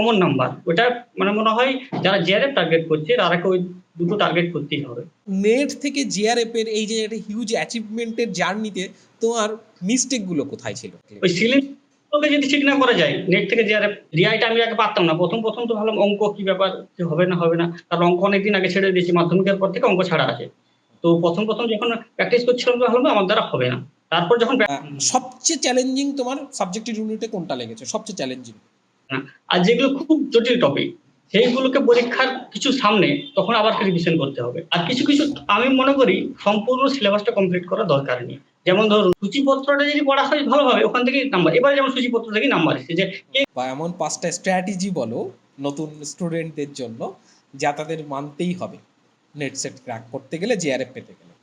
Common number ওটা মানে মনে হয় যারা জেআরএফ টার্গেট করছে তারাকে ওই দুটো টার্গেট করতেই হবে। নেট থেকে জিআরএফ এর এই যে একটা হিউজ অ্যাচিভমেন্টের জার্নিতে তোমার মিস্টেকগুলো কোথায় ছিল? ওই সিলিং ওকে যদি ঠিক না করা যায় নেট থেকে জেআরএফ রিআইটা আমি আগে পারতাম না। প্রথম প্রথম তো ভাবলাম অঙ্ক কি ব্যাপার কি হবে না হবে না। কারণ অঙ্ক অনেকদিন আগে ছেড়ে দিয়েছি মাধ্যমিকের পর থেকে অঙ্ক ছাড়া আছে। তো প্রথম প্রথম যখন প্র্যাকটিস করছিলাম তো ভাবলাম আমার দ্বারা হবে না। তারপর যখন সবচেয়ে চ্যালেঞ্জিং তোমার সাবজেক্টিভ ইউনিটে কোনটা লেগেছে? সবচেয়ে চ্যালেঞ্জিং আর যেগুলো খুব জটিল টপিক সেইগুলোকে পরীক্ষার কিছু সামনে তখন আবার রিভিশন করতে হবে। আর কিছু কিছু আমি মনে করি সম্পূর্ণ সিলেবাসটা কমপ্লিট করা দরকার নেই। যেমন ধরুন সূচিপত্রটা যদি পড়া হয় ভালোভাবে ওখান থেকেই নাম্বার এবার যেমন সূচিপত্র থেকে নাম্বার এসেছে যে বা এমন পাঁচটা স্ট্র্যাটেজি বলো নতুন স্টুডেন্টদের জন্য যা তাদের মানতেই হবে। নেট সেট ক্র্যাক করতে গেলে জিআরএফ পেতে গেলে।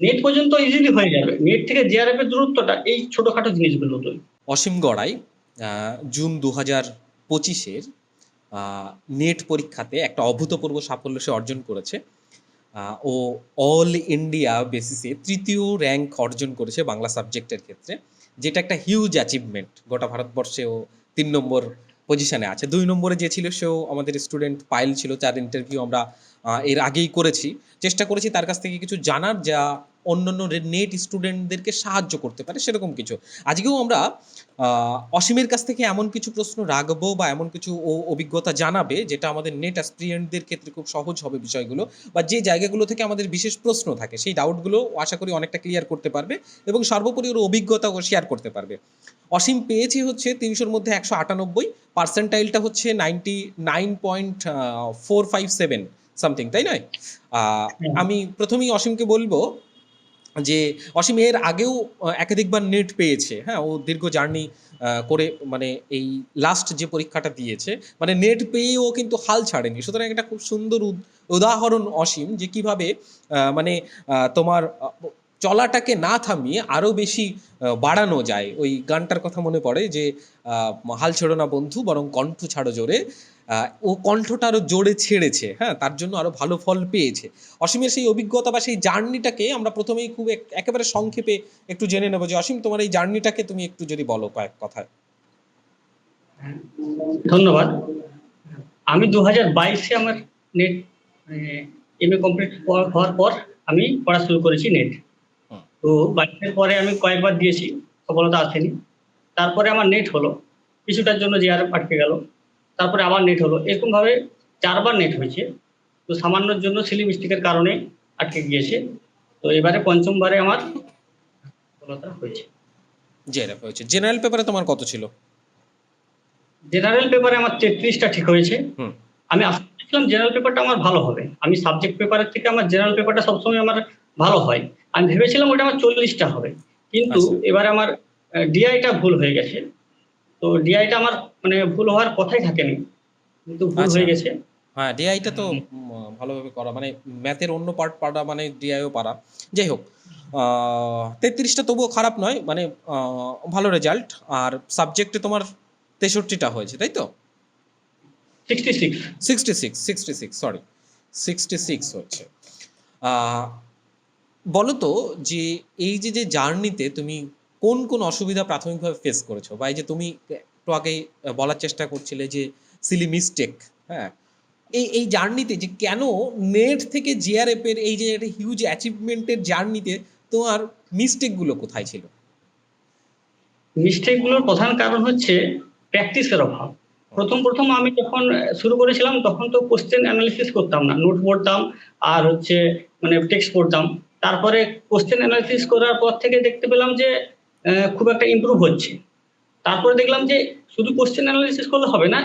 নেট পর্যন্ত ইজিলি হয়ে যাবে। নেট থেকে জিআরএফ এর দূরত্বটা এই ছোটখাটো জিনিসগুলো অসীম গড়াই আহ, জুন দু হাজার পঁচিশের নেট পরীক্ষাতে একটা অভূতপূর্ব সাফল্য সে অর্জন করেছে। ও অল ইন্ডিয়া বেসিসে তৃতীয় র্যাঙ্ক অর্জন করেছে বাংলা সাবজেক্টের ক্ষেত্রে, যেটা একটা হিউজ অ্যাচিভমেন্ট গোটা ভারতবর্ষে ও তিন নম্বর পজিশনে আছে। দুই নম্বরে যে ছিল সেও আমাদের স্টুডেন্ট পাইল ছিল যার ইন্টারভিউ আমরা এর আগেই করেছি। চেষ্টা করেছি তার কাছ থেকে কিছু জানার যা অন্যান্য নেট স্টুডেন্টদেরকে সাহায্য করতে পারে সেরকম কিছু। আজকেও আমরা অসীমের কাছ থেকে এমন কিছু প্রশ্ন রাখব বা এমন কিছু অভিজ্ঞতা জানাবে যেটা আমাদের নেট অ্যাসপিরিয়েন্টদের ক্ষেত্রে খুব সহজ হবে বিষয়গুলো বা যে জায়গাগুলো থেকে আমাদের বিশেষ প্রশ্ন থাকে সেই ডাউটগুলো আশা করি অনেকটা ক্লিয়ার করতে পারবে এবং সর্বোপরি ওর অভিজ্ঞতাও শেয়ার করতে পারবে। অসীম পেয়েছে হচ্ছে তিনশোর মধ্যে একশো আটানব্বই পার্সেন্টাইলটা হচ্ছে ninety nine point four five seven something তাই নয়? আমি প্রথমেই অসীমকে বলব যে অসীম এর আগেও একাধিকবার নেট পেয়েছে। হ্যাঁ ও দীর্ঘ জার্নি করে মানে এই লাস্ট যে পরীক্ষাটা দিয়েছে মানে নেট পেয়ে ও কিন্তু হাল ছাড়েনি। সুতরাং একটা খুব সুন্দর উদাহরণ অসীম যে কীভাবে আহ, মানে আহ, তোমার চলাটাকে না থামিয়ে আরও বেশি বাড়ানো যায়। ওই গানটার কথা মনে পড়ে যে হাল ছেড়ো না বন্ধু, বরং কণ্ঠ ছাড়ো জোরে। ও কণ্ঠটা আরও জোরে ছেড়েছে হ্যাঁ তার জন্য আরও ভালো ফল পেয়েছে। অসীমের সেই অভিজ্ঞতা বা সেই জার্নিটাকে আমরা প্রথমেই খুব একেবারে সংক্ষেপে একটু জেনে নেব যে, অসীম, তোমার এই জার্নিটাকে তুমি একটু যদি বলো কয়েক কথায়। ধন্যবাদ। আমি দু হাজার বাইশে আমার নেট এম এ কমপ্লিট হওয়ার পর আমি পড়া শুরু করেছি নেট। তো বাইশের পরে আমি কয়েকবার দিয়েছি সফলতা আসেনি। তারপরে আমার নেট হলো। কিছুটার জন্য যে আর আটকে গেল। তারপরে আবার নেট হলো। এরকম ভাবে চারবার নেট হয়েছে। তো সামান্যর জন্য সিলি মিস্টেকের কারণে আটকে গিয়েছে। তো এবারে পঞ্চমবারে আমার সফলতা হয়েছে। জেনারেল হয়েছে। জেনারেল পেপারে তোমার কত ছিল? জেনারেল পেপারে আমার তেত্রিশটা ঠিক হয়েছে। আমি আশা করছিলাম জেনারেল পেপারটা আমার ভালো হবে। আমি সাবজেক্ট পেপারের থেকে আমার জেনারেল পেপারটা সবসময় আমার ভালো হয়। আমি ভেবেছিলাম ওটা আমার চল্লিশটা হবে। কিন্তু এবার এবারে আমার ডিআইটা ভুল হয়ে গেছে। তো ডিআইটা আমার মানে ভুল হওয়ার কথাই থাকেনি। কিন্তু ভুল আচ্ছা। হয়ে গেছে। হ্যাঁ ডিআইটা তো ভালোভাবে করা। মানে ম্যাথের অন্য পার্ট পারা মানে ডিআইও পারা যাই হোক তেত্রিশটা তবুও খারাপ নয়। মানে ভালো রেজাল্ট আর সাবজেক্টে তোমার তেষট্টিটা হয়েছে তাই তো? Sixty six sixty six sixty six sorry sixty six হচ্ছে বলো তো যে এই যে যে জার্নিতে তুমি কোন কোন অসুবিধা প্রাথমিকভাবে ফেস করেছ? বা এই যে তুমি একটু আগেই বলার চেষ্টা করছিলে যে সিলি মিস্টেক হ্যাঁ? এই এই জার্নিতে যে কেন নেট থেকে জিআরএফ এর এই যে একটা হিউজ অ্যাচিভমেন্টের জার্নিতে তোমার মিস্টেকগুলো কোথায় ছিল? মিস্টেকগুলোর প্রধান কারণ হচ্ছে প্র্যাকটিসের অভাব। প্রথম প্রথম আমি যখন শুরু করেছিলাম তখন তো কোশ্চেন অ্যানালিসিস করতাম না। নোট পড়তাম আর হচ্ছে মানে টেক্সট পড়তাম। তারপরে কোশ্চেন অ্যানালিসিস করার পর থেকে দেখতে পেলাম যে খুব একটা ইমপ্রুভ হচ্ছে। তারপরে দেখলাম যে শুধু কোশ্চেন অ্যানালিসিস করলে হবে না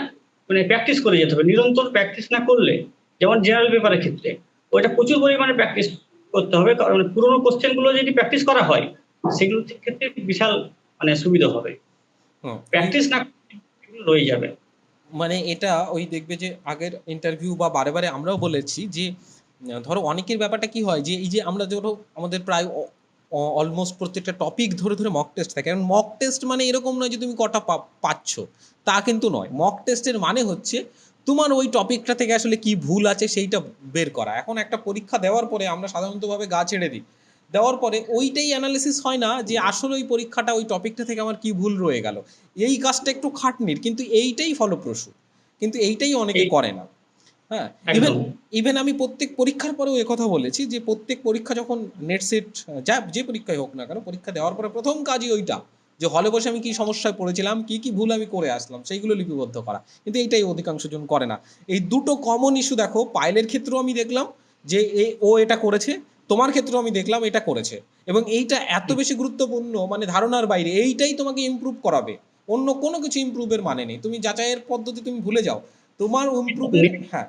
মানে প্র্যাকটিস করে যেতে হবে নিরন্তর প্র্যাকটিস না করলে যেমন জেনারেল পেপারের ক্ষেত্রে ওইটা প্রচুর পরিমাণে প্র্যাকটিস করতে হবে কারণ পুরোনো কোশ্চেনগুলো যদি প্র্যাকটিস করা হয় সেগুলোর ক্ষেত্রে বিশাল মানে সুবিধা হবে। প্র্যাকটিস না করলে রয়ে যাবে। মানে এটা ওই দেখবে যে আগের ইন্টারভিউ বা বারে বারে আমরাও বলেছি যে ধরো অনেকের ব্যাপারটা কি হয় যে এই যে আমরা ধরো আমাদের প্রায় অলমোস্ট প্রত্যেকটা টপিক ধরে ধরে মক টেস্ট থাকে। কারণ মক টেস্ট মানে এরকম নয় যে তুমি কটা পাচ্ছ। তা কিন্তু নয়। মক টেস্টের মানে হচ্ছে তোমার ওই টপিকটা থেকে আসলে কি ভুল আছে সেইটা বের করা। এখন একটা পরীক্ষা দেওয়ার পরে আমরা সাধারণতভাবে গা ছেড়ে দিই। দেওয়ার পরে ওইটাই অ্যানালিসিস হয় না যে আসলে ওই পরীক্ষাটা ওই টপিকটা থেকে আমার কি ভুল রয়ে গেল। এই কাজটা একটু খাটনির কিন্তু এইটাই ফলপ্রসূ। কিন্তু এইটাই অনেকে করে না। হ্যাঁ ইভেন ইভেন আমি প্রত্যেক পরীক্ষার পরেও কথা বলেছি যে প্রত্যেক পরীক্ষা যখন নেট সেট যা যে পরীক্ষায় হোক না কেন পরীক্ষা দেওয়ার পরে প্রথম কাজই ওইটা যে হলে বসে আমি কি সমস্যায় পড়েছিলাম কি কি ভুল আমি করে আসলাম সেইগুলো লিপিবদ্ধ করা। কিন্তু এইটাই অধিকাংশ জন করে না। এই দুটো কমন ইস্যু দেখো পাইলের ক্ষেত্রেও আমি দেখলাম যে এ ও এটা করেছে তোমার ক্ষেত্রেও আমি দেখলাম এটা করেছে। এবং এইটা এত বেশি গুরুত্বপূর্ণ মানে ধারণার বাইরে এইটাই তোমাকে ইমপ্রুভ করাবে। অন্য কোনো কিছু ইমপ্রুভের মানে নেই। তুমি যাচাইয়ের পদ্ধতি তুমি ভুলে যাও। তোমার ইমপ্রুভের হ্যাঁ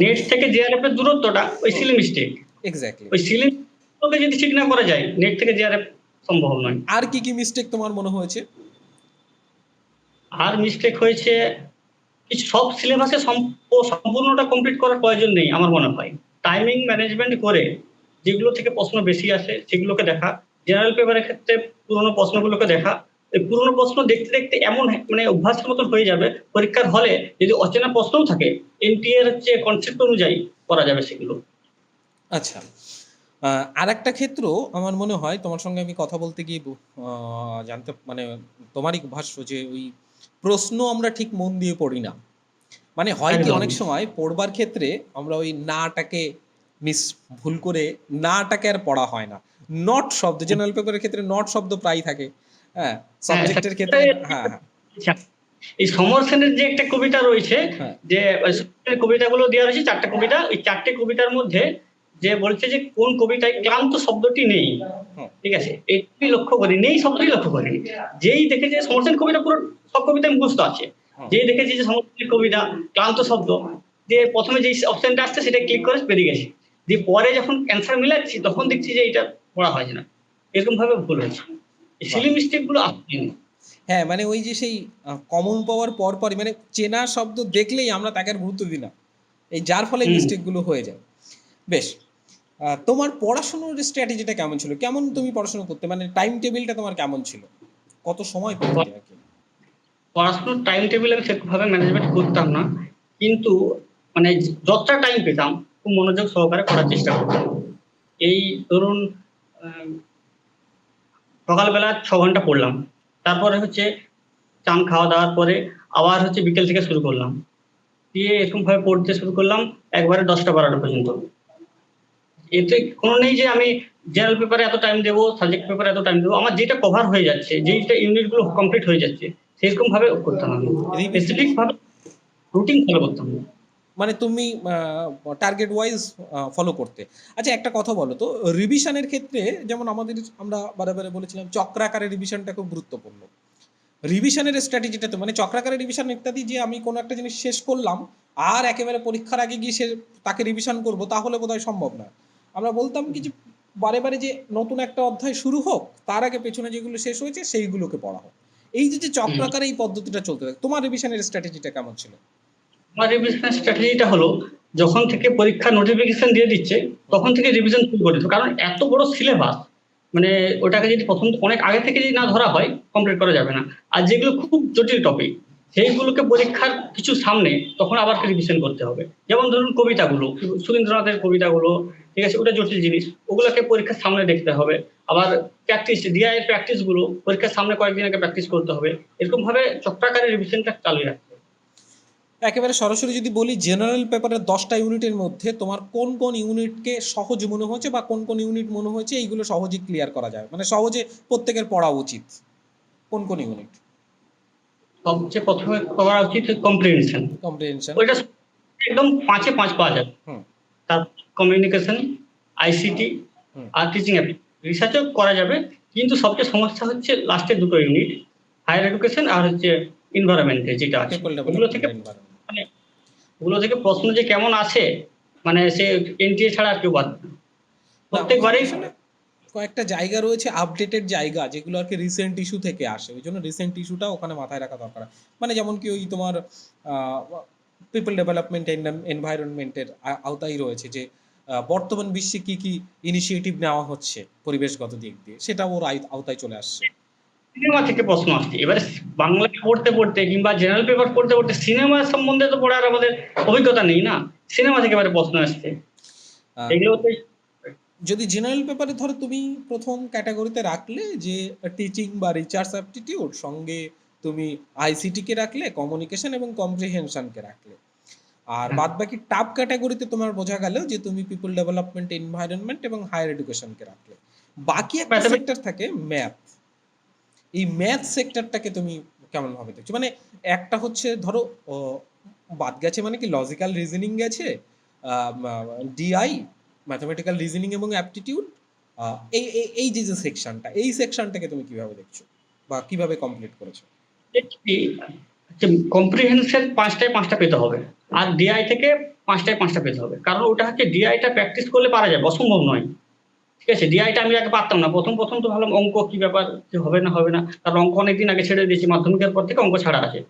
নেট থেকে জেআরএফ এর দূরত্বটা ওই সিলি মিস্টেক এক্স্যাক্টলি ওই সিলি যদি ঠিক না করা যায় নেট থেকে জেআরএফ সম্ভব নয়। আর কি কি মিস্টেক তোমার মনে হয়েছে? আর মিস্টেক হয়েছে কিছু সব সিলেবাসে সম্পূর্ণটা কমপ্লিট করার প্রয়োজন নেই আমার মনে হয়। টাইমিং ম্যানেজমেন্ট করে যেগুলো থেকে প্রশ্ন বেশি আসে সেগুলোকে দেখা। জেনারেল পেপারের ক্ষেত্রে পুরোনো প্রশ্নগুলোকে দেখা। পুরোনো প্রশ্ন দেখতে দেখতে এমন মানে অভ্যাসের মতন হয়ে যাবে। পরীক্ষার হলে যদি অচেনা প্রশ্নও থাকে এনটি এর হচ্ছে কনসেপ্ট অনুযায়ী করা যাবে সেগুলো। আচ্ছা। আর একটা ক্ষেত্র আমার মনে হয় তোমার সঙ্গে আমি কথা বলতে গিয়ে জানতে মানে তোমারই ভাষ্য যে ওই প্রশ্ন আমরা ঠিক মন দিয়ে পড়ি না। মানে হয় কি অনেক সময় পড়বার ক্ষেত্রে আমরা ওই নাটাকে মিস ভুল করে নাটাকে আর পড়া হয় না। নট শব্দ জেনারেল পেপারের ক্ষেত্রে নট শব্দ প্রায় থাকে। হ্যাঁ সাবজেক্টের ক্ষেত্রে হ্যাঁ হ্যাঁ আচ্ছা, এই সমর সেনের যে একটা কবিতা রয়েছে হ্যাঁ। যে কবিতাগুলো দেওয়া রয়েছে চারটে কবিতা ওই চারটে কবিতার মধ্যে যে বলছে যে কোন কবিতায় ক্লান্ত শব্দটি নেই। ঠিক আছে? এটি লক্ষ্য করি নেই শব্দটি লক্ষ্য করি। যেই দেখেছে সমর সেন কবিতা পুরো সব কবিতায় মুখস্থ আছে। যেই দেখেছি যে সমর সেনের কবিতা ক্লান্ত শব্দ যে প্রথমে যে অপশনটা আসছে সেটা ক্লিক করে বেরিয়ে গেছে। যে পরে যখন অ্যান্সার মিলাচ্ছি তখন দেখছি যে এটা পড়া হয় না। এরকম ভাবে ভুল হয়েছে। সিলি মিস্টেকগুলো হ্যাঁ মানে ওই যে সেই কমন পাওয়ার পর পরই মানে চেনা শব্দ দেখলেই আমরা তাকে আর গুরুত্ব দিই না। এই যার ফলে মিস্টেকগুলো হয়ে যায়। বেশ তোমার পড়াশোনার স্ট্র্যাটেজিটা কেমন ছিল? কেমন তুমি পড়াশোনা করতে? মানে টাইম টেবিলটা তোমার কেমন ছিল? কত সময় পড়তে আর কি? পড়াশোনার টাইম টেবিল আমি সেরকমভাবে ম্যানেজমেন্ট করতাম না। কিন্তু মানে যতটা টাইম পেতাম খুব মনোযোগ সহকারে করার চেষ্টা করতাম। এই ধরুন সকালবেলা ছ ঘণ্টা পড়লাম। তারপরে হচ্ছে চান খাওয়া দাওয়ার পরে আবার হচ্ছে বিকেল থেকে শুরু করলাম। দিয়ে এরকম ভাবে পড়তে শুরু করলাম একবারে দশটা বারোটা পর্যন্ত। এতে কোনো নেই যে আমি জেনারেল পেপারে এত টাইম দেবো সাবজেক্ট পেপারে এত টাইম দেবো আমার যেটা কভার হয়ে যাচ্ছে যেইটা ইউনিটগুলো কমপ্লিট হয়ে যাচ্ছে সেরকম ভাবে করতাম আমি। স্পেসিফিক ভাবে রুটিন ফলো করতাম। না। মানে তুমি টার্গেট ওয়াইজ ফলো করতে। আচ্ছা একটা কথা বলো তো রিভিশনের ক্ষেত্রে যেমন আমাদের, আমরা বারে বলেছিলাম, চক্রাকারে রিভিশনটা খুব গুরুত্বপূর্ণ। রিভিশনের স্ট্র্যাটেজিটা তো মানে চক্রাকারে রিভিশন ইত্যাদি যে আমি কোনো একটা জিনিস শেষ করলাম, আর একেবারে পরীক্ষার আগে গিয়ে সে তাকে রিভিশন করব, তাহলে বোধহয় সম্ভব না। আমরা বলতাম কি যে, বারে বারে যে নতুন একটা অধ্যায় শুরু হোক, তার আগে পেছনে যেগুলো শেষ হয়েছে, সেইগুলোকে পড়া হোক। এই যে চক্রাকারে এই পদ্ধতিটা চলতে থাকে, তোমার রিভিশনের স্ট্র্যাটেজিটা কেমন ছিল? আমার রিভিশন স্ট্র্যাটেজিটা হলো, যখন থেকে পরীক্ষা নোটিফিকেশন দিয়ে দিচ্ছে, তখন থেকে রিভিশন শুরু করে দিত কারণ এত বড় সিলেবাস মানে ওটাকে যদি প্রথম, অনেক আগে থেকে যদি না ধরা হয় কমপ্লিট করা যাবে না। আর যেগুলো খুব জটিল টপিক সেইগুলোকে পরীক্ষার কিছু সামনে, তখন আবার রিভিশন করতে হবে। যেমন ধরুন কবিতাগুলো, সুরেন্দ্রনাথের কবিতাগুলো, ঠিক আছে, ওটা জটিল জিনিস, ওগুলোকে পরীক্ষার সামনে দেখতে হবে। আবার প্র্যাকটিস ডিআই এর প্র্যাকটিসগুলো, পরীক্ষার সামনে কয়েকদিন আগে প্র্যাকটিস করতে হবে। এরকম ভাবে চক্রাকারে রিভিশনটা চালু রাখতে একেবারে সরাসরি যদি বলি জেনারেল পেপারের দশটা ইউনিটের মধ্যে তোমার কোন কোন ইউনিটকে সহজ মনে হয়েছে বা কোন কোন ইউনিট মনে হয়েছে এইগুলো সহজে ক্লিয়ার করা যায়। মানে সহজে প্রত্যেকের পড়া উচিত। কোন কোন ইউনিট সবচেয়ে প্রথমে করা উচিত কম্প্রিহেনশন কম্প্রিহেনশন ওইটা একদম পাঁচে পাঁচ পাওয়া যাবে তারপর কমিউনিকেশন আইসিটি আর টিচিং রিসার্চও করা যাবে কিন্তু সবচেয়ে সমস্যা হচ্ছে লাস্টের দুটো ইউনিট হায়ার এডুকেশন আর হচ্ছে এনভায়রনমেন্টে যেটা আছে। ওগুলো থেকে ডেভেলপমেন্ট ওগুলো থেকে প্রশ্ন যে কেমন আসে মানে সে এনটিএ ছাড়া আর কেউ বাদ না। প্রত্যেকবারেই কয়েকটা জায়গা রয়েছে আপডেটেড জায়গা যেগুলো আর কি রিসেন্ট ইস্যু থেকে আসে। ওই জন্য রিসেন্ট ইস্যুটা ওখানে মাথায় রাখা দরকার। মানে যেমন কি ওই তোমার পিপল ডেভেলপমেন্ট এনভায়রনমেন্টের আওতায় রয়েছে যে বর্তমান বিশ্বে কি কি ইনিশিয়েটিভ নেওয়া হচ্ছে পরিবেশগত দিক দিয়ে সেটা ওর আওতায় চলে আসছে। সিনেমা থেকে প্রশ্ন আসছে। এবারে বাংলা পড়তে পড়তে কিংবা জেনারেল পেপার পড়তে পড়তে সিনেমা সম্বন্ধে তো পড়ার আমাদের অভিজ্ঞতা নেই না? সিনেমা থেকে এবারে প্রশ্ন আসছে। এগুলো তো যদি জেনারেল পেপারে ধরো তুমি প্রথম ক্যাটাগরিতে রাখলে যে টিচিং বা রিসার্চ অ্যাপটিটিউড সঙ্গে তুমি আইসিটি কে রাখলে কমিউনিকেশন এবং কম্প্রিহেনশন কে রাখলে। আর। বাদ বাকি টাপ ক্যাটাগরিতে তোমার বোঝা গেল যে তুমি পিপল ডেভেলপমেন্ট এনভায়রনমেন্ট এবং হায়ার এডুকেশন কে রাখলে। বাকি একটা সেক্টর থাকে ম্যাথ এই ম্যাথ সেক্টরটাকে তুমি কেমন ভাবে দেখছ? মানে একটা হচ্ছে ধরো বাদ গেছে মানে কি লজিক্যাল রিজনিং গেছে ডিআই ম্যাথমেটিক্যাল রিজনিং এবং অ্যাপটিটিউড এই, এই- যে যে সেকশনটা এই সেকশনটাকে তুমি কীভাবে দেখছ? বা কীভাবে কমপ্লিট করেছ? কম্প্রিহেনশন পাঁচটায় পাঁচটা পেতে হবে, আর ডিআই থেকে পাঁচটায় পাঁচটা পেতে হবে। কারণ ওটা হচ্ছে ডিআইটা প্র্যাকটিস করলে পারা যাবে অসম্ভব নয়। ঠিক আছে ডিআইটা আমি আগে পারতাম না। প্রথম প্রথম তো ভাবলাম অঙ্ক কি ব্যাপার হবে না হবে না। কারণ অঙ্ক অনেকদিন আগে ছেড়ে দিয়েছি মাধ্যমিকের পর থেকে অঙ্ক ছাড়া আছে।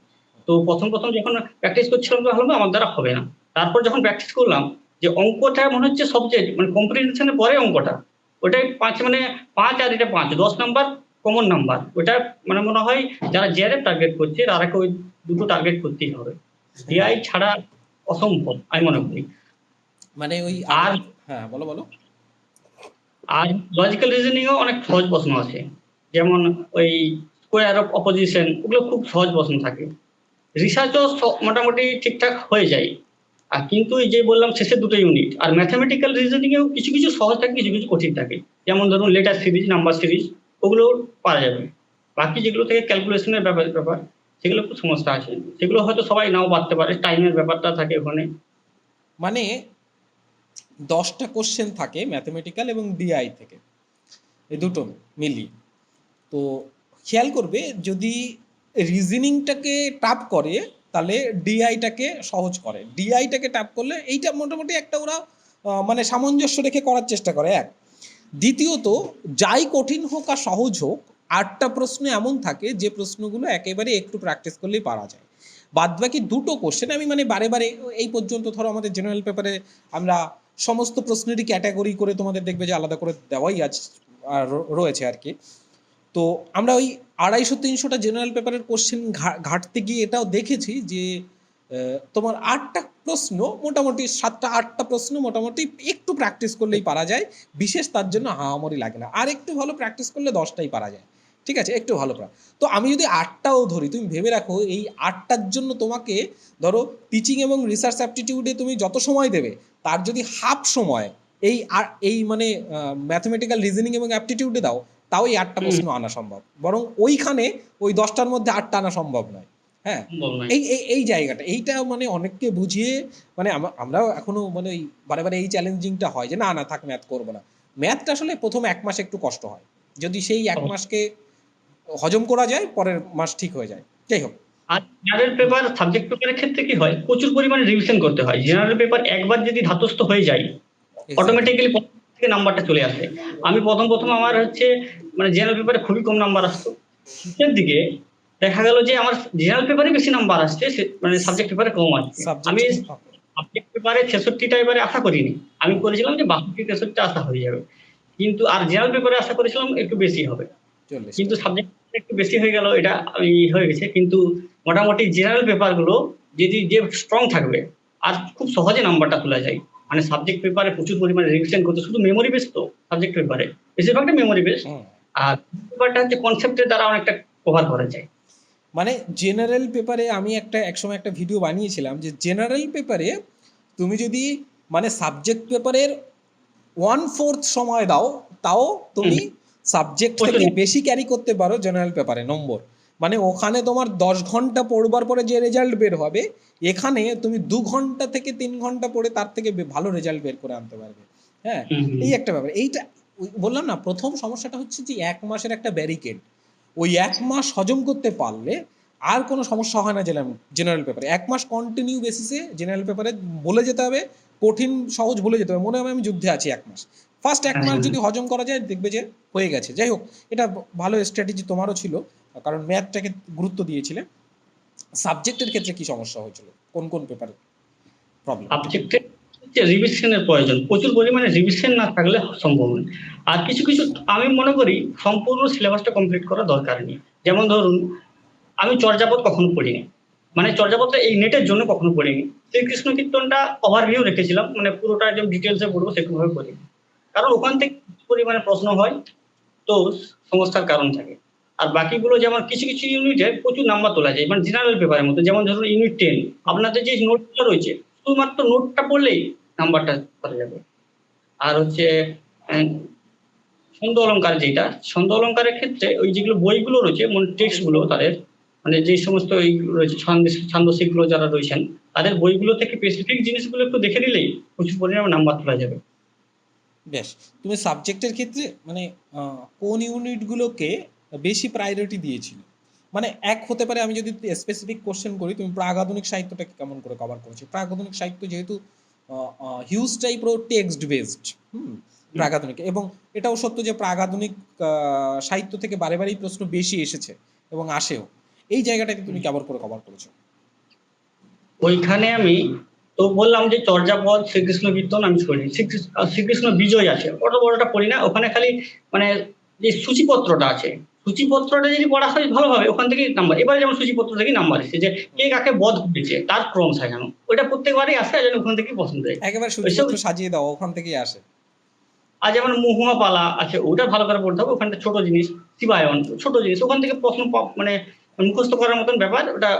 তো প্রথম প্রথম যখন প্র্যাকটিস করছিলাম তো ভাবলাম আমার দ্বারা হবে না। তারপর যখন প্র্যাকটিস করলাম যে অঙ্কটা মনে হচ্ছে সবচেয়ে মানে কম্প্রিহেনশনের পরে অঙ্কটা ওটাই পাঁচ মানে পাঁচ আর এটা পাঁচ দশ নাম্বার কমন নাম্বার ওটা মানে মনে হয় যারা জেআরএফ টার্গেট করছে তারাকে ওই দুটো টার্গেট করতেই হবে। ডিআই ছাড়া অসম্ভব আমি মনে করি। মানে ওই আর হ্যাঁ বলো বলো। আর লজিক্যাল রিজনিংও অনেক সহজ প্রশ্ন আছে। যেমন ওই স্কোয়ার অফ অপোজিশন ওগুলো খুব সহজ প্রশ্ন থাকে। রিসার্চও মোটামুটি ঠিকঠাক হয়ে যায়। আর কিন্তু এই যে বললাম শেষে দুটো ইউনিট আর ম্যাথামেটিক্যাল রিজনিংয়েও কিছু কিছু সহজ থাকে, কিছু কিছু কঠিন থাকে। যেমন ধরুন লেটার সিরিজ নাম্বার সিরিজ ওগুলো পারা যাবে। বাকি যেগুলো থেকে ক্যালকুলেশনের ব্যাপার ব্যাপার, সেগুলো খুব সমস্যা আছে। সেগুলো হয়তো সবাই নাও পারতে পারে টাইমের ব্যাপারটা থাকে ওখানে। মানে দশটা কোশ্চেন থাকে ম্যাথমেটিক্যাল এবং ডিআই থেকে। এই দুটো মিলিয়ে। তো খেয়াল করবে, যদি রিজনিংটাকে টাপ করে, তাহলে ডিআইটাকে সহজ করে। ডিআইটাকে টাপ করলে এইটা মোটামুটি একটা ওরা মানে সামঞ্জস্য রেখে করার চেষ্টা করে। এক, দ্বিতীয়ত, যাই কঠিন হোক আর সহজ হোক, আটটা প্রশ্ন এমন থাকে যে প্রশ্নগুলো একেবারে একটু প্র্যাকটিস করলেই পারা যায়। বাদ বাকি দুটো কোশ্চেন আমি মানে বারে বারে এই পর্যন্ত ধরো আমাদের জেনারেল পেপারে আমরা সমস্ত প্রশ্নেরই ক্যাটাগরি করে তোমাদের দেখবে যে আলাদা করে দেওয়াই আছে আর রয়েছে আর কি। তো আমরা ওই আড়াইশো, তিনশোটা জেনারেল পেপারের কোশ্চেন ঘাটতে গিয়ে এটাও দেখেছি যে তোমার আটটা প্রশ্ন, মোটামুটি সাতটা, আটটা প্রশ্ন মোটামুটি একটু প্র্যাকটিস করলেই পারা যায়। বিশেষ তার জন্য হাওয়ামরি লাগে না। আর একটু ভালো প্র্যাকটিস করলে দশটাই পারা যায়। ঠিক আছে? একটু ভালো করা। তো আমি যদি আটটাও ধরি তুমি ভেবে রাখো এই আটটার জন্য তোমাকে ধরো টিচিং এবং রিসার্চ অ্যাপটিটিউডে তুমি যত সময় দেবে তার যদি হাফ সময় এই আর- এই মানে ম্যাথমেটিক্যাল রিজনিং এবং অ্যাপটিটিউডে দাও তাও এই আটটা প্রশ্ন আনা সম্ভব। বরং ওইখানে ওই দশটার মধ্যে আটটা আনা সম্ভব নয়। হ্যাঁ? এই এই এই জায়গাটা এইটা মানে অনেককে বুঝিয়ে মানে আমরাও এখনও মানে ওই বারে বারে এই চ্যালেঞ্জিংটা হয় যে না না থাক ম্যাথ করব না। ম্যাথটা আসলে প্রথম এক মাস একটু কষ্ট হয়। যদি সেই এক মাসকে হজম করা যায় পরের মাস ঠিক হয়ে যায়। যাই হোক। আর জেনারেল পেপার সাবজেক্ট পেপারের ক্ষেত্রে কি হয়? প্রচুর পরিমাণে রিভিশন করতে হয়। জেনারেল পেপার একবার যদি ধাতস্থ হয়ে যায় অটোমেটিক্যালি থেকে নাম্বারটা চলে আসে। আমি প্রথম প্রথম আমার হচ্ছে মানে জেনারেল পেপারে খুবই কম নাম্বার আসতো। শেষের দিকে দেখা গেল যে আমার জেনারেল পেপারে বেশি নাম্বার আসছে মানে সাবজেক্ট পেপারে কম আসছে। আমি সাবজেক্ট পেপারে ছেষট্টিটা এবারে আশা করিনি। আমি করেছিলাম যে বাষট্টি তেষট্টি আশা হয়ে যাবে। কিন্তু আর জেনারেল পেপারে আশা করেছিলাম একটু বেশি হবে। কিন্তু সাবজেক্ট একটু বেশি হয়ে গেল এটা হয়ে গেছে। কিন্তু মোটামুটি জেনারেল পেপারগুলো যদি যে স্ট্রং থাকবে আর খুব সহজে নাম্বারটা তোলা যায়। মানে সাবজেক্ট পেপারে প্রচুর পরিমাণে রিভিশন করতে শুধু মেমোরি বেস তো সাবজেক্ট পেপারে বেশিরভাগটা মেমোরি বেস আর পেপারটা হচ্ছে কনসেপ্টের দ্বারা অনেকটা কভার করা যায়। মানে জেনারেল পেপারে আমি একটা একসময় একটা ভিডিও বানিয়েছিলাম যে জেনারেল পেপারে তুমি যদি মানে সাবজেক্ট পেপারের ওয়ান ফোর্থ সময় দাও তাও তুমি সাবজেক্ট থেকে বেশি ক্যারি করতে পারো জেনারেল পেপারে নম্বর। মানে ওখানে তোমার দশ ঘণ্টা পড়বার পরে যে রেজাল্ট বের হবে এখানে তুমি দু ঘণ্টা থেকে তিন ঘণ্টা পড়ে তার থেকে ভালো রেজাল্ট বের করে আনতে পারবে। হ্যাঁ? এই একটা ব্যাপার। এইটা বললাম না প্রথম সমস্যাটা হচ্ছে যে এক মাসের একটা ব্যারিকেড ওই এক মাস হজম করতে পারলে আর কোনো সমস্যা হয় না জেনারেল পেপারে এক মাস কন্টিনিউ বেসিসে জেনারেল পেপারে বলে যেতে হবে কঠিন সহজ বলে যেতে হবে। মনে হবে আমি যুদ্ধে আছি এক মাস। ফার্স্ট এক মাস হ্যাঁ। যদি হজম করা যায় দেখবে যে হয়ে গেছে। যাই হোক, এটা ভালো স্ট্র্যাটেজি তোমারও ছিল, কারণ ম্যাথটাকে গুরুত্ব দিয়েছিলে। সাবজেক্টের ক্ষেত্রে কি সমস্যা হয়েছিল? কোন কোন পেপারে প্রবলেম হচ্ছে রিভিশনের প্রয়োজন। প্রচুর পরিমাণে রিভিশন না থাকলে সম্ভব নয়। আর কিছু কিছু আমি মনে করি সম্পূর্ণ সিলেবাসটা কমপ্লিট করা দরকার নেই। যেমন ধরুন, আমি চর্যাপদ কখনো পড়িনি। মানে চর্যাপদটা এই নেটের জন্য কখনো পড়িনি। শ্রীকৃষ্ণ কীর্তনটা ওভারভিউ রেখেছিলাম। মানে পুরোটা একদম ডিটেলসে পড়ব সেরকমভাবে পড়িনি। কারণ ওখান থেকে পরিমাণে প্রশ্ন হয়। তো সমস্যার কারণ থাকে। আর বাকিগুলো যেমন কিছু কিছু ইউনিটে প্রচুর নাম্বার তোলা যায় মানে জেনারেল পেপারের মতো, যেমন ধরুন ইউনিট টেন আপনাদের যে নোটগুলো রয়েছে, শুধুমাত্র নোটটা পড়লেই নাম্বারটা করা যাবে। আর হচ্ছে ছন্দ অলঙ্কার যেটা, ছন্দ অলঙ্কারের ক্ষেত্রে ওই যেগুলো বইগুলো রয়েছে মানে টেক্সটগুলো তাদের মানে যে সমস্ত এই রয়েছে ছন্দ- ছান্দসিকগুলো যারা রয়েছেন, তাদের বইগুলো থেকে স্পেসিফিক জিনিসগুলো একটু দেখে নিলেই প্রচুর পরিমাণে নাম্বার তোলা যাবে। বেশ, তুমি সাবজেক্টের ক্ষেত্রে মানে কোন ইউনিটগুলোকে বেশি প্রায়োরিটি দিয়েছিলে? মানে এক হতে পারে আমি যদি স্পেসিফিক কোশ্চেন করি, তুমি প্রাগাধুনিক সাহিত্যটাকে কেমন করে কভার করেছ? প্রাগাধুনিক সাহিত্য যেহেতু হিউজ টাইপ ও টেক্সট বেসড হুম, প্রাগাধুনিক। এবং এটাও সত্য যে প্রাগাধুনিক সাহিত্য থেকে বারে বারেই প্রশ্ন বেশি এসেছে এবং আসেও। এই জায়গাটাকে তুমি কেমন করে কভার করেছ? ওইখানে আমি তো বললাম যে চর্যাপদ শ্রীকৃষ্ণ কীর্তন আমি শুনি শ্রীকৃষ্ণ শ্রীকৃষ্ণ বিজয় আছে। অত বড়টা পড়ি না? ওখানে খালি মানে যে সূচিপত্রটা আছে সূচিপত্রটা যদি পড়া হয় ভালোভাবে ওখান থেকেই নাম্বার এবারে যেমন সূচিপত্র থেকে নাম্বার এসেছে যে কে কাকে বধ করেছে তার ক্রম সাজানো। ওইটা প্রত্যেকবারই আসে আর ওখান থেকেই পছন্দ হয়। একেবারে সূচিপত্র সাজিয়ে দাও ওখান থেকেই আসে। আর যেমন মহুয়া পালা আছে ওটা ভালো করে পড়তে হবে। ওখানটা ছোট জিনিস শিবায়ন ছোট জিনিস। ওখান থেকে প্রশ্ন মানে মুখস্থ করার মতন ব্যাপার। ওটা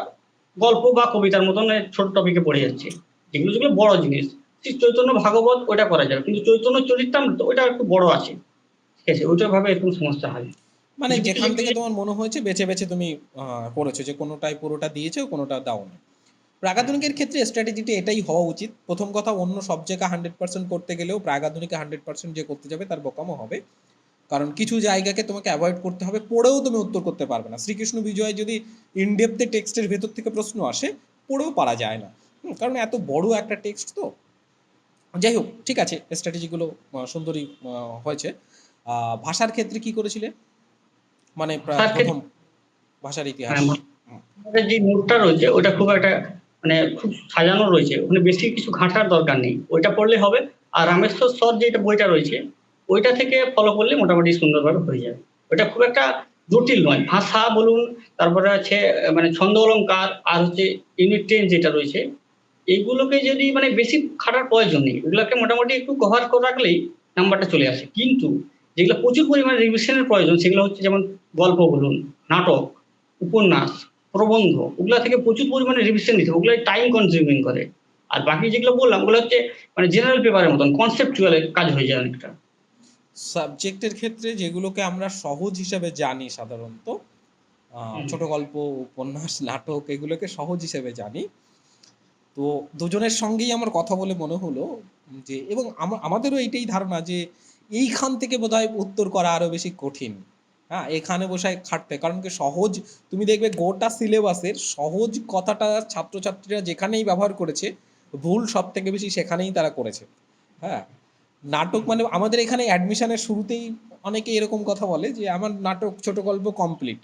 গল্প বা কবিতার মতন ছোট টপিকে পড়ে যাচ্ছে। যেগুলো যেগুলো বড় জিনিস। শ্রী চৈতন্য ভাগবত ওটা করা যাবে। কিন্তু চৈতন্য চরিত্রামৃত ওটা একটু বড় আছে। ঠিক আছে ওইটা ভাবে এরকম সমস্যা হয় মানে যেখান থেকে তোমার মনে হয়েছে বেছে বেছে তুমি করেছ যে কোনোটাই পুরোটা দিয়েছ কোনোটা দাও না প্রাগাধুনিকের ক্ষেত্রে স্ট্র্যাটেজিটা এটাই হওয়া উচিত। প্রথম কথা অন্য সব জায়গা হান্ড্রেড পার্সেন্ট করতে গেলেও প্রাগাধুনিকে হান্ড্রেড পার্সেন্ট যে করতে যাবে তার বোকামো হবে। কারণ কিছু জায়গাকে তোমাকে অ্যাভয়েড করতে হবে পড়েও তুমি উত্তর করতে পারবে না। শ্রীকৃষ্ণ বিজয় যদি ইনডেপথে টেক্সটের ভেতর থেকে প্রশ্ন আসে পড়েও পারা যায় না। কারণ এত বড় একটা টেক্সট তো। যাই হোক ঠিক আছে স্ট্র্যাটেজিগুলো সুন্দরই হয়েছে। ভাষার ক্ষেত্রে কি করেছিলে? মানে প্রথম ভাষার ইতিহাস। হ্যাঁ, যে নোটটা রয়েছে ওটা খুব একটা মানে খুব সাজানো রয়েছে। ওখানে বেশি কিছু ঘাঁটার দরকার নেই। ওইটা পড়লে হবে। আর রামেশ্বর স্বর যেটা বইটা রয়েছে ওইটা থেকে ফলো করলে মোটামুটি সুন্দরভাবে হয়ে যাবে। ওটা খুব একটা জটিল নয়। ভাষা বলুন তারপরে আছে মানে ছন্দ অলঙ্কার আর হচ্ছে ইউনিট টেন যেটা রয়েছে এইগুলোকে যদি মানে বেশি খাটার প্রয়োজন নেই ওগুলোকে মোটামুটি একটু কভার করে রাখলেই নাম্বারটা চলে আসে। কিন্তু যেগুলো প্রচুর পরিমাণে রিভিশনের প্রয়োজন সেগুলো হচ্ছে যেমন গল্প বলুন নাটক উপন্যাস প্রবন্ধ ওগুলা থেকে প্রচুর পরিমাণে রিভিশন দিতে ওগুলো টাইম কনজিউমিং করে। আর বাকি যেগুলো বললাম ওগুলো হচ্ছে মানে জেনারেল পেপারের মতন কনসেপচুয়াল কাজ হয়ে যায় অনেকটা। সাবজেক্টের ক্ষেত্রে যেগুলোকে আমরা সহজ হিসেবে জানি সাধারণত ছোট গল্প উপন্যাস নাটক এগুলোকে সহজ হিসেবে জানি। তো দুজনের সঙ্গেই আমার কথা বলে মনে হলো যে, এবং আমাদেরও এইটাই ধারণা যে, এইখান থেকে বোধহয় উত্তর করা আরও বেশি কঠিন। হ্যাঁ এখানে বসে খাটতে। কারণ কি সহজ, তুমি দেখবে গোটা সিলেবাসের সহজ কথাটা ছাত্রছাত্রীরা যেখানেই ব্যবহার করেছে, ভুল সব থেকে বেশি সেখানেই তারা করেছে। হ্যাঁ নাটক মানে আমাদের এখানে অ্যাডমিশনের শুরুতেই অনেকে এরকম কথা বলে যে, আমার নাটক ছোট গল্প কমপ্লিট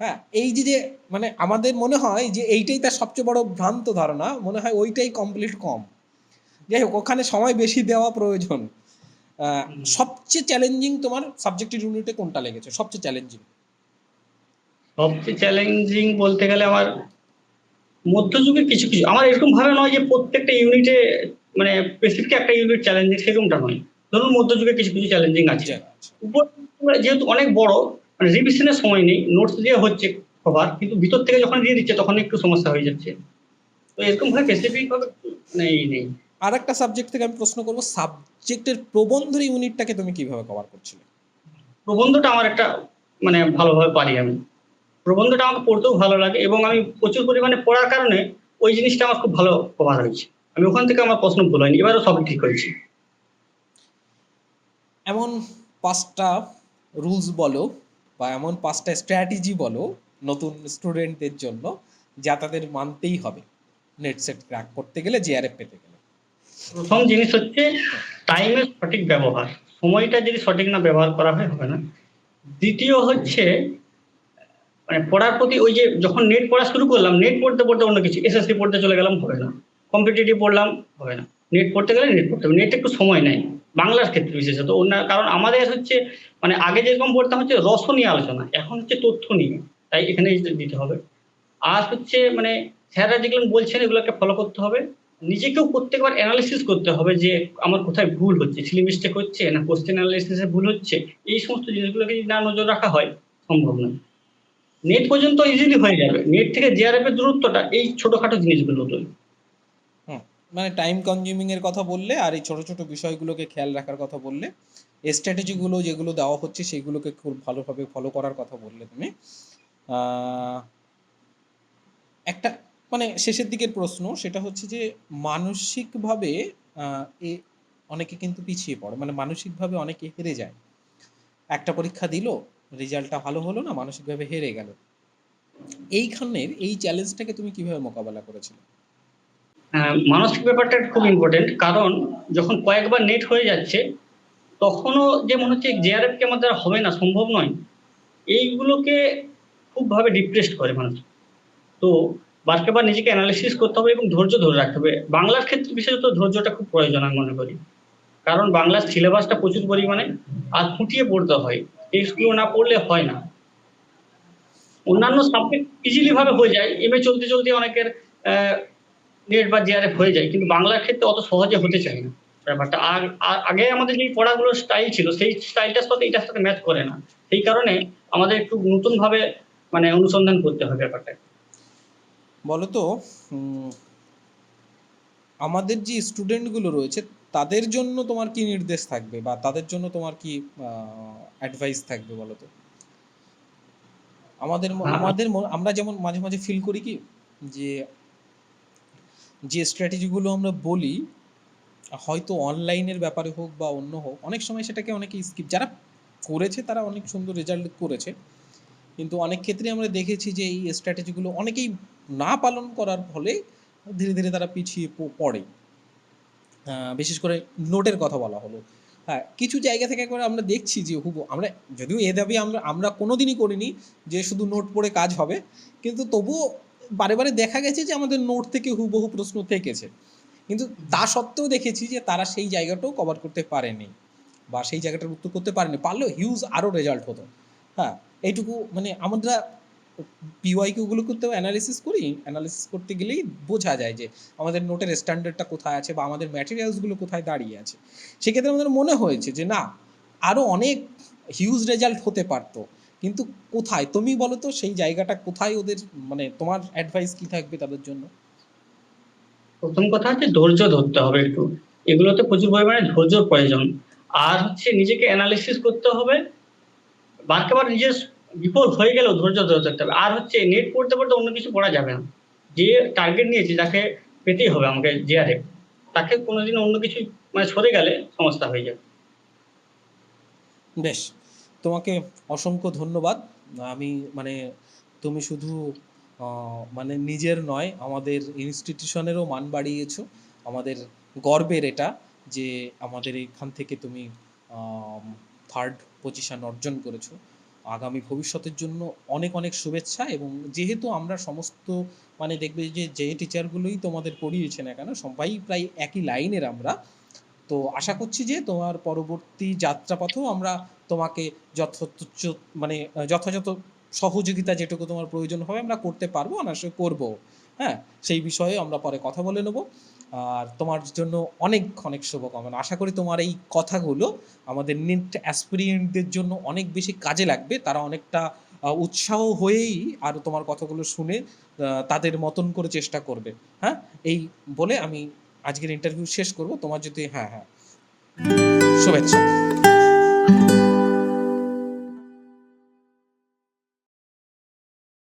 হ্যাঁ এই যে যে মানে আমাদের মনে হয় যে এইটাই তার সবচেয়ে বড় ভ্রান্ত ধারণা মনে হয় ওইটাই কমপ্লিট কম। যাই হোক ওখানে সময় বেশি দেওয়া প্রয়োজন। সবচেয়ে চ্যালেঞ্জিং তোমার সাবজেক্টিভ ইউনিটে কোনটা লেগেছে? সবচেয়ে চ্যালেঞ্জিং সবচেয়ে চ্যালেঞ্জিং বলতে গেলে আমার মধ্যযুগের কিছু কিছু আমার এরকম ভাবে নয় যে প্রত্যেকটা ইউনিটে মানে স্পেসিফিক একটা ইউনিট চ্যালেঞ্জিং সেরকমটা নয়। ধরুন মধ্যযুগে কিছু কিছু চ্যালেঞ্জিং আছে। উপর যেহেতু অনেক বড় মানে রিভিশনের সময় নেই নোটস দিয়ে হচ্ছে কভার কিন্তু ভিতর থেকে যখন দিয়ে দিচ্ছে তখন একটু সমস্যা হয়ে যাচ্ছে। তো এরকম ভাবে স্পেসিফিক মানে এই নেই। আর একটা সাবজেক্ট থেকে আমি প্রশ্ন করব সাবজেক্টের প্রবন্ধের ইউনিটটাকে তুমি কীভাবে কভার করছিলে? প্রবন্ধটা আমার একটা মানে ভালোভাবে পারি আমি। প্রবন্ধটা আমাকে পড়তেও ভালো লাগে এবং আমি প্রচুর পরিমাণে পড়ার কারণে ওই জিনিসটা আমার খুব ভালো কভার হয়েছে। আমি ওখান থেকে আমার প্রশ্ন ভুল হয়নি এবারও সব ঠিক হয়েছে। এমন পাঁচটা রুলস বলো বা এমন পাঁচটা স্ট্র্যাটেজি বলো নতুন স্টুডেন্টদের জন্য যা তাদের মানতেই হবে। নেট সেট ক্র্যাক করতে গেলে জিআরএফ পেতে গেলে। প্রথম জিনিস হচ্ছে টাইমের সঠিক ব্যবহার। সময়টা যদি সঠিক না ব্যবহার করা হয়, হবে না। দ্বিতীয় হচ্ছে মানে পড়ার প্রতি ওই যে যখন নেট পড়া শুরু করলাম নেট পড়তে পড়তে অন্য কিছু এসএসসি পড়তে চলে গেলাম, হবে না। কম্পিটিটিভ পড়লাম, হবে না। নেট পড়তে গেলে নেট পড়তে হবে। নেট একটু সময় নেয় বাংলার ক্ষেত্রে বিশেষত। অন্য কারণ আমাদের হচ্ছে মানে আগে যেরকম পড়তাম হচ্ছে রস নিয়ে আলোচনা এখন হচ্ছে তথ্য নিয়ে তাই এখানে দিতে হবে। আর হচ্ছে মানে স্যাররা যেগুলো বলছেন এগুলোকে ফলো করতে হবে। নিজেকেও প্রত্যেকবার অ্যানালিসিস করতে হবে যে আমার কোথায় ভুল হচ্ছে সিলি মিস্টেক হচ্ছে না কোশ্চেন অ্যানালিসিসে ভুল হচ্ছে এই সমস্ত জিনিসগুলোকে যদি না নজর রাখা হয় সম্ভব নয়। নেট পর্যন্ত ইজিলি হয়ে যাবে। নেট থেকে জিআরএফ এর দূরত্বটা এই ছোটখাটো জিনিসগুলো হুম, মানে টাইম কনজিউমিং এর কথা বললে আর এই ছোট ছোট বিষয়গুলোকে খেয়াল রাখার কথা বললে স্ট্র্যাটেজিগুলো যেগুলো দেওয়া হচ্ছে সেগুলোকে খুব ভালোভাবে ফলো করার কথা বললে তুমি। একটা মানে শেষের দিকের প্রশ্ন সেটা হচ্ছে যে মানসিকভাবে এ অনেকে কিন্তু পিছিয়ে পড়ে। মানে মানসিকভাবে অনেকে হেরে যায়। একটা পরীক্ষা দিল রেজাল্টটা ভালো হলো না, মানসিকভাবে হেরে গেল। এইখানের এই চ্যালেঞ্জটাকে তুমি কীভাবে মোকাবেলা করেছিলে? মানসিক ব্যাপারটা খুব ইম্পর্টেন্ট কারণ যখন কয়েকবার নেট হয়ে যাচ্ছে তখনও যে মনে হচ্ছে জেআরএফ কে আমাদের হবে না, সম্ভব নয়, এইগুলোকে খুব ভাবে ডিপ্রেসড করে মানুষ। তো বারকে বার নিজেকে অ্যানালিসিস করতে হবে এবং ধৈর্য ধরে রাখতে হবে। বাংলার ক্ষেত্রে বিশেষত ধৈর্যটা খুব প্রয়োজন আমি মনে করি। কারণ বাংলার সিলেবাসটা প্রচুর পরিমাণে আর খুঁটিয়ে পড়তে হয়। টেক্সটগুলো না পড়লে হয় না। অন্যান্য সাবজেক্ট ইজিলি ভাবে হয়ে যায়। এমএ চলতে চলতে অনেকের নেট বা জিআরএফ হয়ে যায়। কিন্তু বাংলার ক্ষেত্রে অত সহজে হতে চায় না। ব্যাপারটা। আর আগে আমাদের যে পড়াগুলোর স্টাইল ছিল সেই স্টাইলটার সাথে এটার সাথে ম্যাচ করে না। সেই কারণে আমাদের একটু নতুন ভাবে মানে অনুসন্ধান করতে হবে ব্যাপারটা। বলতো আমাদের যে স্টুডেন্টগুলো রয়েছে তাদের জন্য তোমার কি নির্দেশ থাকবে? বা তাদের জন্য তোমার কি অ্যাডভাইস থাকবে বলো তো আমাদের হ্যাঁ। আমাদের আমরা যেমন মাঝে মাঝে ফিল করি কি? যে যে স্ট্র্যাটেজিগুলো আমরা বলি হয়তো অনলাইনের ব্যাপারে হোক বা অন্য হোক, অনেক সময় সেটাকে অনেকে স্কিপ যারা করেছে তারা অনেক সুন্দর রেজাল্ট করেছে। কিন্তু অনেক ক্ষেত্রে আমরা দেখেছি যে এই স্ট্র্যাটেজিগুলো অনেকেই না পালন করার ফলে ধীরে ধীরে তারা পিছিয়ে পড়ে। বিশেষ করে নোটের কথা বলা হলো। হ্যাঁ কিছু জায়গা থেকে একবার আমরা দেখছি যে হুবু আমরা, যদিও এ দাবি আমরা আমরা কোনোদিনই করিনি যে শুধু নোট পড়ে কাজ হবে, কিন্তু তবুও বারে বারে দেখা গেছে যে আমাদের নোট থেকে হুবহু প্রশ্ন থেকেছে। কিন্তু তা সত্ত্বেও দেখেছি যে তারা সেই জায়গাটাও কভার করতে পারেনি বা সেই জায়গাটার উত্তর করতে পারেনি। পারলেও হিউজ আরও রেজাল্ট হতো। হ্যাঁ এইটুকু মানে আমরা পিওয়াইকিউগুলো করতেও অ্যানালিসিস করি। অ্যানালিসিস করতে গেলেই বোঝা যায় যে আমাদের নোটের স্ট্যান্ডার্ডটা কোথায় আছে বা আমাদের ম্যাটেরিয়ালসগুলো কোথায় দাঁড়িয়ে আছে। সেক্ষেত্রে আমাদের মনে হয়েছে যে না আরও অনেক হিউজ রেজাল্ট হতে পারতো। কিন্তু কোথায়? তুমি বলো তো সেই জায়গাটা কোথায় ওদের মানে তোমার অ্যাডভাইস কি থাকবে তাদের জন্য? প্রথম কথা হচ্ছে ধৈর্য ধরতে হবে একটু। এগুলোতে প্রচুর পরিমাণে ধৈর্যর প্রয়োজন। আর হচ্ছে নিজেকে অ্যানালিসিস করতে হবে। বারকে বার নিজের বিপদ হয়ে গেলেও ধৈর্য ধরে থাকতে হবে। আর হচ্ছে নেট পড়তে পড়তে অন্য কিছু পড়া যাবে না। যে টার্গেট নিয়েছে যাকে পেতেই হবে আমাকে জিআরএফ তাকে কোনোদিন অন্য কিছু মানে সরে গেলে সমস্যা হয়ে যাবে। বেশ। তোমাকে অসংখ্য ধন্যবাদ। আমি মানে তুমি শুধু মানে নিজের নয়, আমাদের ইনস্টিটিউশনেরও মান বাড়িয়েছ। আমাদের গর্বের এটা যে আমাদের এখান থেকে তুমি থার্ড পজিশন অর্জন করেছ। আগামী ভবিষ্যতের জন্য অনেক অনেক শুভেচ্ছা এবং যেহেতু আমরা সমস্ত মানে দেখবে যে যে টিচারগুলোই তোমাদের পড়িয়েছে না কেন, সবাই প্রায় একই লাইনের আমরা। তো আশা করছি যে তোমার পরবর্তী যাত্রাপথেও আমরা তোমাকে যথাযথ মানে যথাযথ সহযোগিতা যেটুকু তোমার প্রয়োজন হবে আমরা করতে পারব অনায়াসে করব। হ্যাঁ সেই বিষয়ে আমরা পরে কথা বলে নেব। আর তোমার জন্য অনেক অনেক শুভকামনা। আশা করি তোমার এই কথাগুলো আমাদের নিট অ্যাসপিরিয়েন্টদের জন্য অনেক বেশি কাজে লাগবে। তারা অনেকটা উৎসাহ হয়েই আর তোমার কথাগুলো শুনে তাদের মতন করে চেষ্টা করবে। হ্যাঁ এই বলে আমি আজকের ইন্টারভিউ শেষ করব। তোমার যদি হ্যাঁ হ্যাঁ। শুভেচ্ছা।